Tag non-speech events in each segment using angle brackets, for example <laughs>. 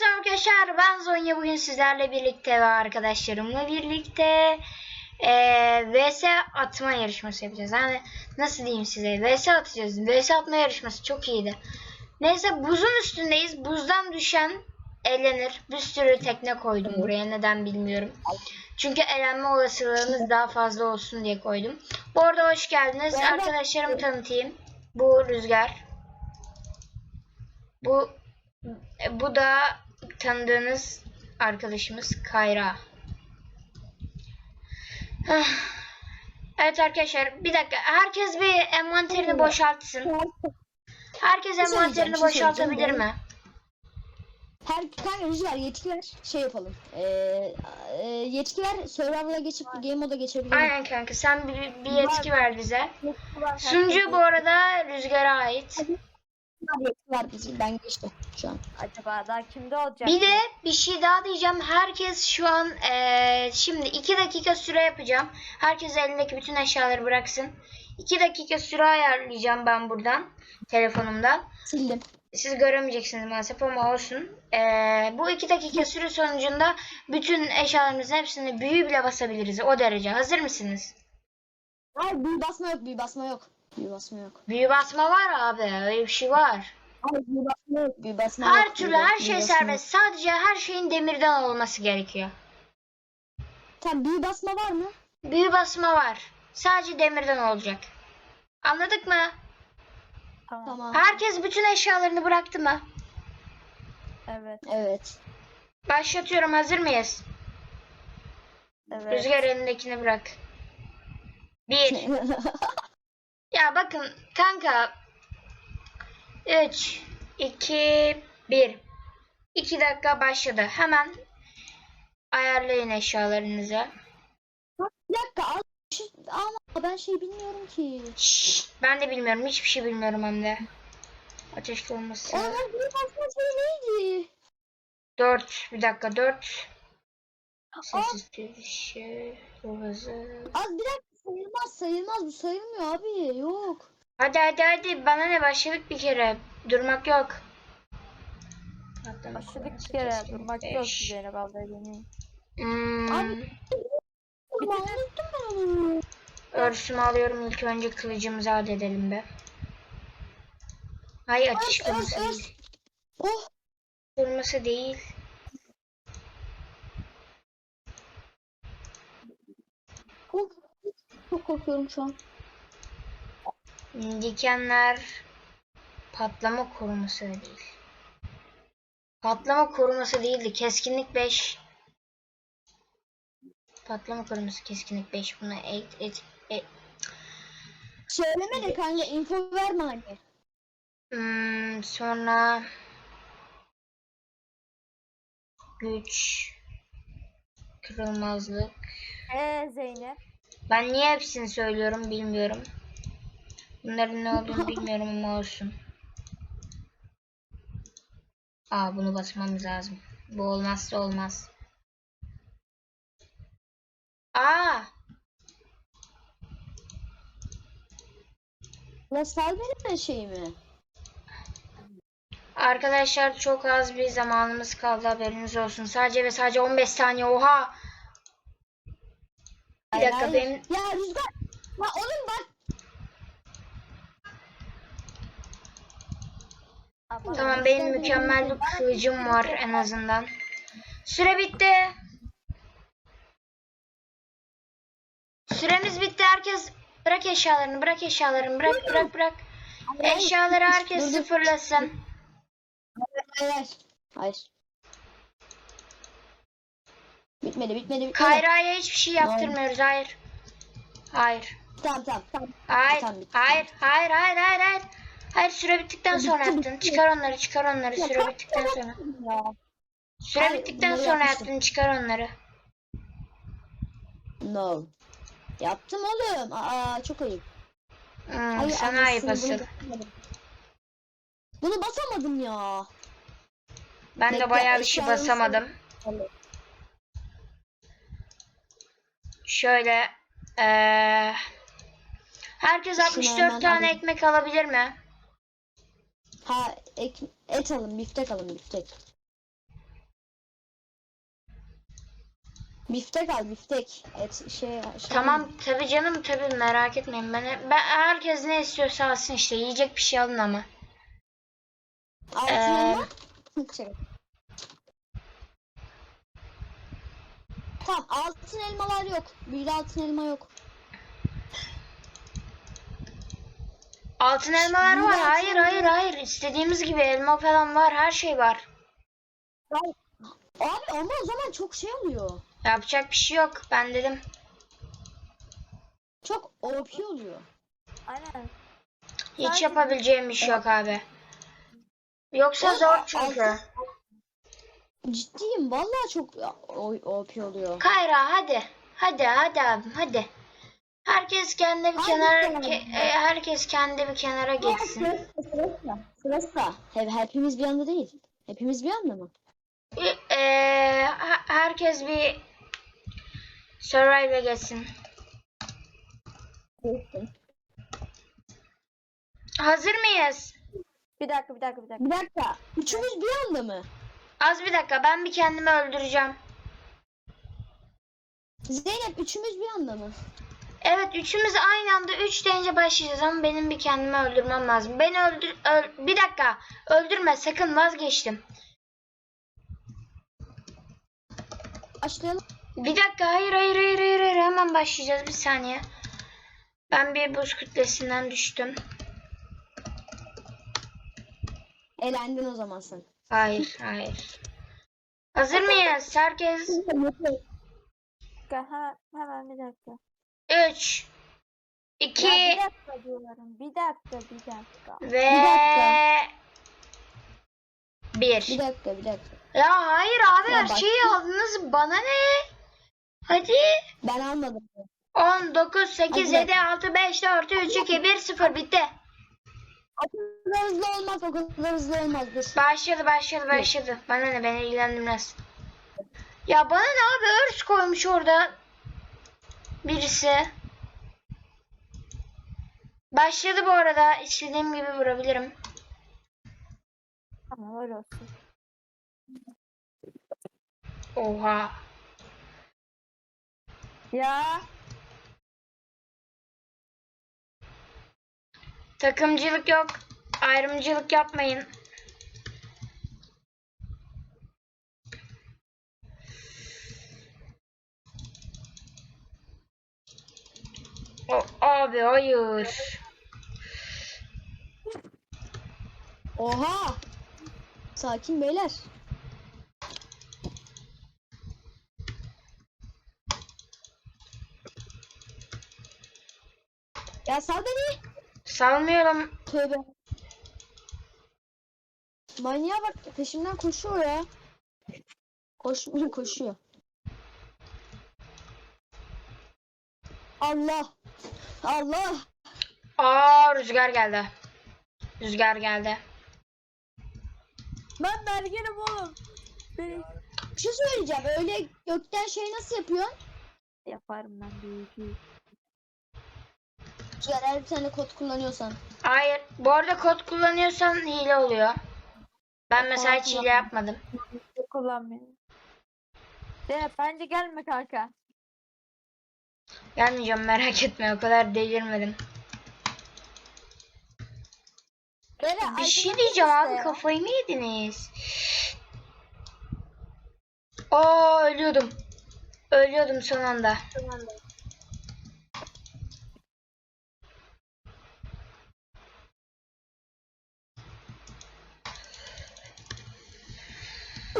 Merhaba arkadaşlar ben Zonya bugün sizlerle birlikte ve arkadaşlarımla birlikte eee VS atma yarışması yapacağız. Yani nasıl diyeyim size VS atacağız. VS atma yarışması çok iyiydi. Neyse buzun üstündeyiz. Buzdan düşen elenir. Bir sürü tekne koydum buraya neden bilmiyorum. Çünkü elenme olasılığımız daha fazla olsun diye koydum. Bu arada hoş geldiniz. Ben Arkadaşlarımı tanıtayım. Bu Rüzgar. Bu bu da tanıdığınız arkadaşımız Kayra. Heh. Evet arkadaşlar bir dakika herkes bir envanterini boşaltsın. Herkes şey envanterini şey boşaltabilir mi? Her kanka rüzgar yetkiler şey yapalım. Ee, e, yetkiler server'a geçip game moda geçebilir. Aynen kanka sen bir, bir yetki ver bize. Sunucu bu arada Rüzgar'a ait. Yetki var bizim. Ben geçtim şu an. Acaba daha kimde olacak? Bir de bir şey daha diyeceğim. Herkes şu an eee, şimdi 2 dakika süre yapacağım. Herkes elindeki bütün eşyaları bıraksın. 2 dakika süre ayarlayacağım ben buradan telefonumdan. Sildim. Siz göremeyeceksiniz maalesef ama olsun. Eee, bu 2 dakika süre sonucunda bütün eşyalarımızın hepsini büyü bile basabiliriz. O derece. Hazır mısınız? Hayır büyü basma yok. Büyü basma yok. Büyü basma yok. Büyü basma var abi. Öyle bir şey var. Hayır büyü basma yok. Büyü basma yok. Her büyü türlü bas- her şey basma yok. serbest. Sadece her şeyin demirden olması gerekiyor. Tamam büyü basma var mı? Büyü basma var. Sadece demirden olacak. Anladık mı? Tamam. Tamam. Herkes bütün eşyalarını bıraktı mı? Evet. Evet. Başlatıyorum. Hazır mıyız? Evet. Rüzgar elindekini bırak. Bir. <laughs> Ya bakın kanka. 3, 2, 1. 2 dakika başladı. Hemen ayarlayın eşyalarınızı. bir dakika al. Şu- Ama ben şey bilmiyorum ki. Şşş, ben de bilmiyorum. Hiçbir şey bilmiyorum hem de. Ateş olması. Ama basma şey neydi? 4. Bir dakika 4. Sessiz şey. Hızı. Az bir dakika sayılmaz sayılmaz bu sayılmıyor abi yok. Hadi hadi hadi. Bana ne başladık bir kere. Durmak yok. Patlama Başladık bir kere durmak beş. yok Zeynep abla benim. Hmm, Abi- ben onu. örsümü alıyorum. İlk önce kılıcımızı adedelim be. Hayır ateş Örs, örs, kırması örs. değil. Oh Kırması değil. çok, çok korkuyorum şu an. Dikenler patlama koruması değil. Patlama koruması değildi. Keskinlik 5. Patlama koruması keskinlik 5. Buna et, et, et. Söyleme de kanka info verme hani. Hmm, sonra güç kırılmazlık. Eee Zeynep. Ben niye hepsini söylüyorum bilmiyorum. Bunların ne olduğunu <laughs> bilmiyorum ama olsun. Aa bunu basmamız lazım. Bu olmazsa olmaz. Aa Lasal verme şey mi? arkadaşlar çok az bir zamanımız kaldı haberiniz olsun. Sadece ve sadece 15 saniye oha. Bir dakika benim Ya Rüzgar. Ya oğlum bak. Ama Tamam benim mükemmel bir kılıcım var en azından. Süre bitti. Süremiz bitti. Herkes bırak eşyalarını, bırak eşyalarını, bırak bırak bırak. Eşyaları herkes sıfırlasın. Hayır. Hayır. Bitmedi bitmedi bitmedi. Kayra'ya hiçbir şey yaptırmıyoruz. Hayır. Hayır. Tamam tamam tamam. Hayır. Tamam, bitti. Hayır. Hayır. Hayır. Hayır. Hayır. Hayır süre bittikten Bitti, sonra bitti. yaptın. Çıkar onları, çıkar onları Ya, süre bittikten sonra. Ya. Süre Hayır, bittikten sonra yapmıştım. yaptın. Çıkar onları. No. Yaptım oğlum. Aa çok ayıp. Hmm, Ay, sana ayıp asıl. Bunu basamadım ya. Ben de Bekle, bayağı bir şey basamadım. Şöyle. Ee, herkes 64 tane alayım. ekmek alabilir mi? Ha ek, et alın, biftek alın, biftek. Biftek al, biftek. Et şey, şey Tamam tabi canım tabi merak etmeyin. Ben, ben herkes ne istiyorsa alsın işte. Yiyecek bir şey alın ama. Altın ee, mı? <laughs> Şey, Tamam altın elmalar yok. Büyülü altın elma yok. Altın elmalar Büyülü var. altın Hayır elma- hayır hayır. İstediğimiz gibi elma falan var. Her şey var. Abi ama o zaman çok şey oluyor. Yapacak bir şey yok. Ben dedim. Çok OP oluyor. Aynen. Hiç yapabileceğim iş yok abi. Yoksa zor çünkü. Ciddiyim vallahi çok OP oluyor. Kayra hadi. Hadi hadi abim hadi. Herkes kendi bir kenara ke- e, herkes kendi bir kenara geçsin. Sırasla. Sırasla. Hep, hepimiz bir anda değil. Hepimiz bir anda mı? E, e, herkes bir survival'e geçsin. Hazır mıyız? Bir dakika bir dakika bir dakika. Bir dakika. Üçümüz bir anda mı? Az bir dakika ben bir kendimi öldüreceğim. Zeynep üçümüz bir anda mı? Evet üçümüz aynı anda üç deyince başlayacağız ama benim bir kendimi öldürmem lazım. Beni öldür... öl- bir dakika öldürme sakın vazgeçtim. Başlayalım. Bir dakika hayır hayır hayır hayır, hayır. hemen başlayacağız bir saniye. Ben bir buz kütlesinden düştüm. Elendin o zaman sen. Hayır hayır. Hazır mıyız? Herkes dakika hemen, hemen bir dakika. 3 2 Ya bir dakika diyorum. Bir dakika bir dakika. ve Bir 1. dakika bir dakika. Ya hayır abi Ya her bak- şeyi aldınız bana ne? Hadi. Ben almadım. 10 9 8 Hadi. 7 6 5 4 3 2 1 0 bitti. O kadar hızlı olmaz o kadar hızlı olmaz dur. Başladı başladı başladı. Bana ne beni ilgilendirmez. Ya bana ne abi örs koymuş orada. Birisi. Başladı bu arada. İstediğim gibi vurabilirim. Tamam öyle olsun. Oha. Ya Takımcılık yok. Ayrımcılık yapmayın. O, abi hayır. Oha. Sakin beyler. Ya sal beni. Salmıyorum. Tövbe. Manyağa bak peşimden koşuyor ya. Koşmuyor koşuyor. Allah. Allah. Aa rüzgar geldi. Rüzgar geldi. ben belgenim oğlum. Bir şey söyleyeceğim. Öyle gökten şey nasıl yapıyorsun? yaparım ben bir Rüzgar her bir tane kod kullanıyorsan. Hayır. Bu arada kod kullanıyorsan hile oluyor. Ben mesela hiç hile yapmadım. Kullanmıyorum. Zeynep bence gelme kanka. Gelmeyeceğim merak etme o kadar delirmedim. Böyle Bir şey diyeceğim işte abi ya. kafayı mı yediniz? Aa ölüyordum. Ölüyordum son anda.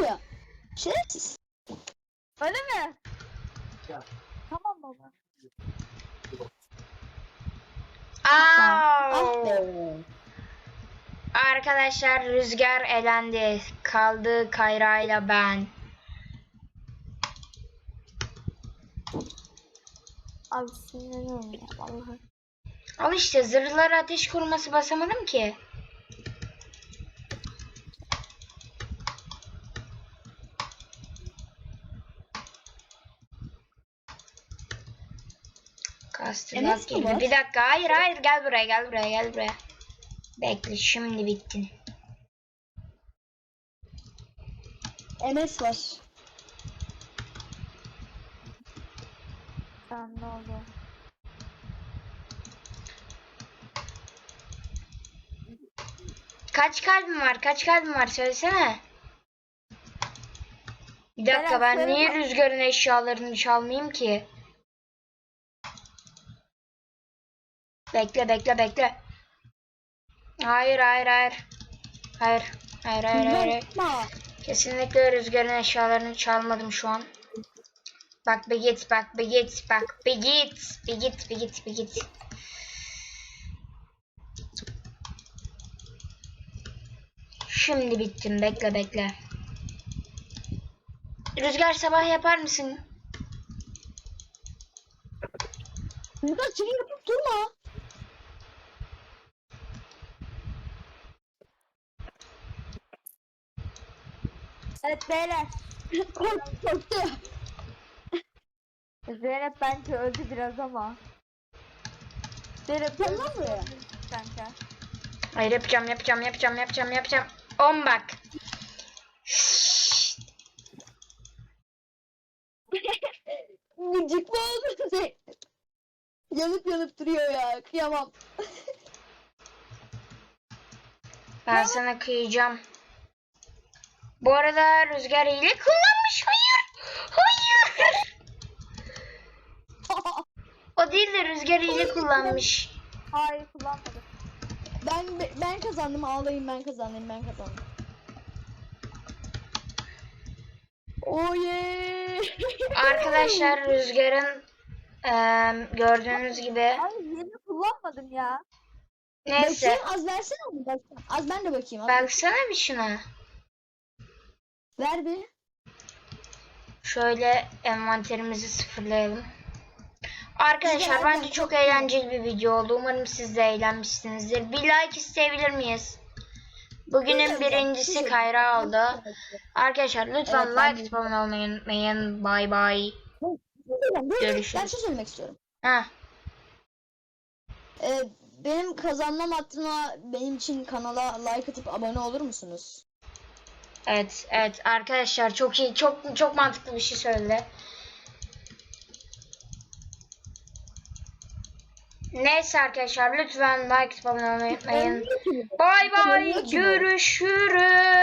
Ya. Şerefsiz. Öyle mi? Tamam baba. Ah Aa! be. Arkadaşlar rüzgar elendi. Kaldı Kayra ile ben. Abi sinirleniyorum ya vallahi. Al işte zırhlara ateş koruması basamadım ki. Enes mi gibi. Bir dakika. Hayır hayır gel buraya gel buraya gel buraya. Bekle şimdi bittin. MS var. Tamam ne oldu? Kaç kalbim var? Kaç kalbim var? Söylesene. Bir dakika ben niye rüzgarın eşyalarını çalmayayım ki? Bekle bekle bekle. Hayır hayır hayır. Hayır. Hayır hayır hayır. Kesinlikle rüzgarın eşyalarını çalmadım şu an. Bak bir git bak bir git bak bir git bir git bir git bir git. Şimdi bittim bekle bekle. Rüzgar sabah yapar mısın? Rüzgar seni yapıp durma. Evet beyler. <laughs> Kork, korktu. Zeynep bence öldü biraz ama. Zeynep öldü buraya. kanka. Hayır yapacağım yapacağım yapacağım yapacağım yapacağım. 10 bak. Gıcık mı oldu Zeynep? Yanıp yanıp duruyor ya. Kıyamam. Ben sana kıyacağım. Bu arada rüzgar hile kullanmış. Hayır. Hayır. <laughs> O değil de rüzgar hile kullanmış. Hayır kullanmadım. ben ben kazandım. Ağlayın ben kazandım. Ben kazandım. Oh yeah. <laughs> Arkadaşlar rüzgarın eee, gördüğünüz gibi Hayır yeni kullanmadım ya. neyse Bakayım az versene onu. Az ben de bakayım. Baksana bir şuna. Ver bir. Şöyle envanterimizi sıfırlayalım. Arkadaşlar bence çok eğlenceli bir video oldu. Umarım siz de eğlenmişsinizdir. Bir like isteyebilir miyiz? Bugünün birincisi. Kayra oldu. Arkadaşlar lütfen Evet, like atıp abone olmayı unutmayın. Bay bay. Görüşürüz. Ben şey söylemek istiyorum. Heh. Ee, benim kazanmam hattına benim için kanala like atıp abone olur musunuz? Evet, evet arkadaşlar çok iyi, çok çok mantıklı bir şey söyledi. Neyse arkadaşlar lütfen like abone olmayı unutmayın. Bay bay. Görüşürüz.